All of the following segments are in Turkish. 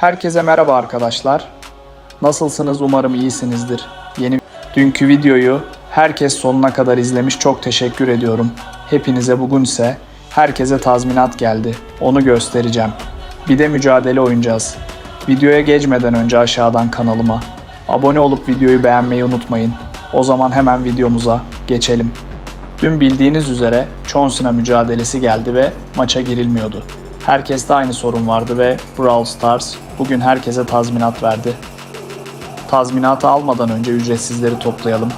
Herkese merhaba arkadaşlar. Nasılsınız? Umarım iyisinizdir. Yeni dünkü videoyu herkes sonuna kadar izlemiş. Çok teşekkür ediyorum. Hepinize bugün ise herkese tazminat geldi. Onu göstereceğim. Bir de mücadele oynayacağız. Videoya geçmeden önce aşağıdan kanalıma abone olup videoyu beğenmeyi unutmayın. O zaman hemen videomuza geçelim. Dün bildiğiniz üzere Cena mücadelesi geldi ve maça girilmiyordu. Herkeste aynı sorun vardı ve Brawl Stars bugün herkese tazminat verdi. Tazminatı almadan önce ücretsizleri toplayalım.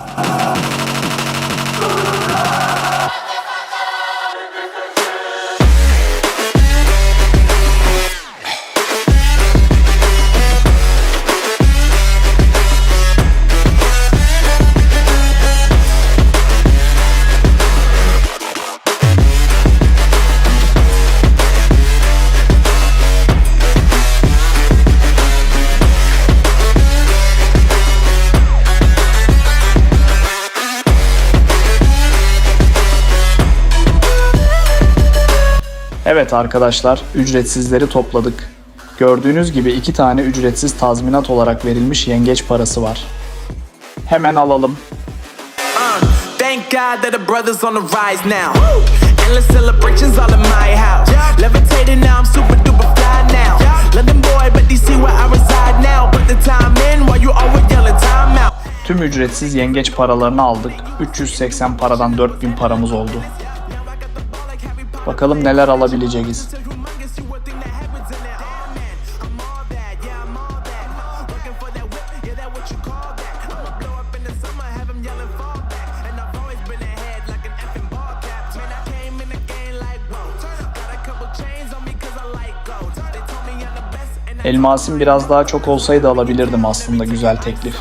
Evet arkadaşlar, ücretsizleri topladık. Gördüğünüz gibi iki tane ücretsiz tazminat olarak verilmiş yengeç parası var. Hemen alalım. Uh, thank God that the brothers on the rise now. Endless celebrations all in my house. Levitating now, I'm super duper fly now. London boy, but DC where I reside now. Put the time in while you always yelling time out. Tüm ücretsiz yengeç paralarını aldık. 380 paradan 4000 paramız oldu. Bakalım neler alabileceğiz. Elmasım biraz daha çok olsaydı alabilirdim aslında güzel teklif.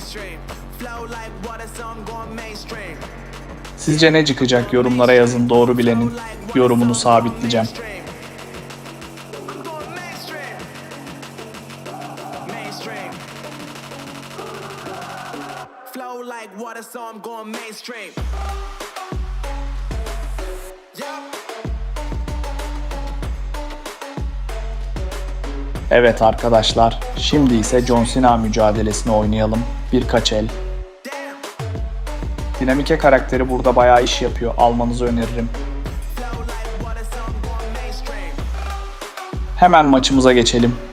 Mainstream. Flow like water, so I'm going mainstream. Sizce ne çıkacak? Yorumlara yazın. Doğru bilenin. Yorumunu sabitleyeceğim. Mainstream. Like water, so I'm going mainstream. Evet arkadaşlar, şimdi ise John Cena mücadelesini oynayalım. Birkaç el. Dinamike karakteri burada bayağı iş yapıyor. Almanızı öneririm. Hemen maçımıza geçelim.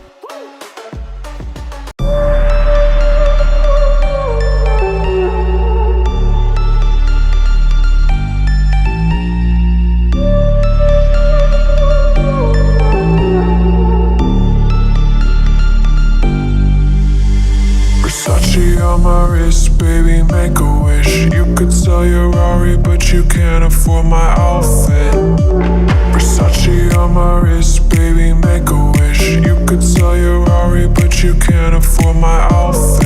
Make a wish. You could sell your Rari, but you can't afford my outfit. Versace on my wrist, baby, make a wish. You could sell your Rari, but you can't afford my outfit.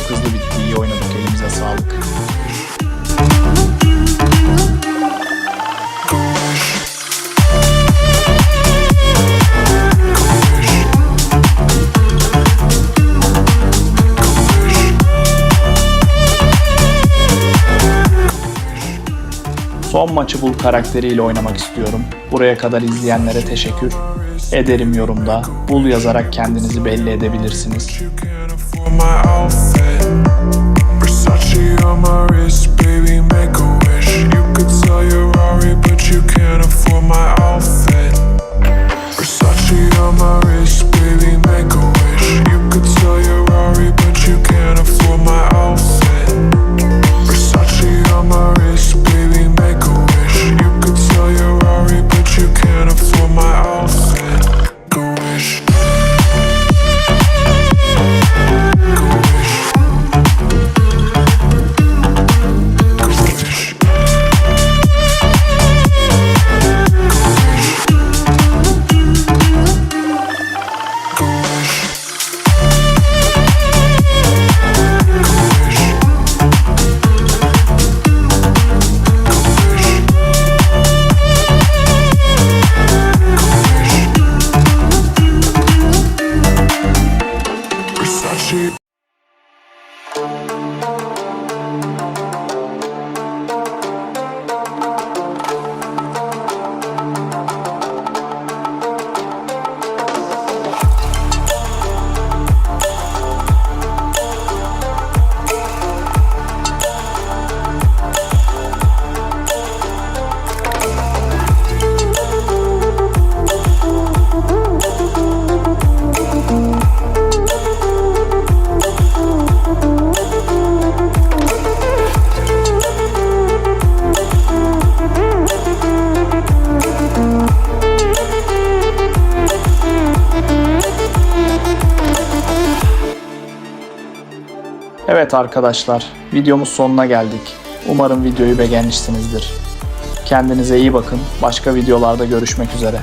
Çok hızlı bitti. İyi oynadık. Elimize sağlık. Son maçı bul karakteriyle oynamak istiyorum. Buraya kadar izleyenlere teşekkür ederim yorumda. Bul yazarak kendinizi belli edebilirsiniz. My outfit. Versace on my wrist, baby, Evet arkadaşlar, videomuz sonuna geldik. Umarım videoyu beğenmişsinizdir. Kendinize iyi bakın. Başka videolarda görüşmek üzere.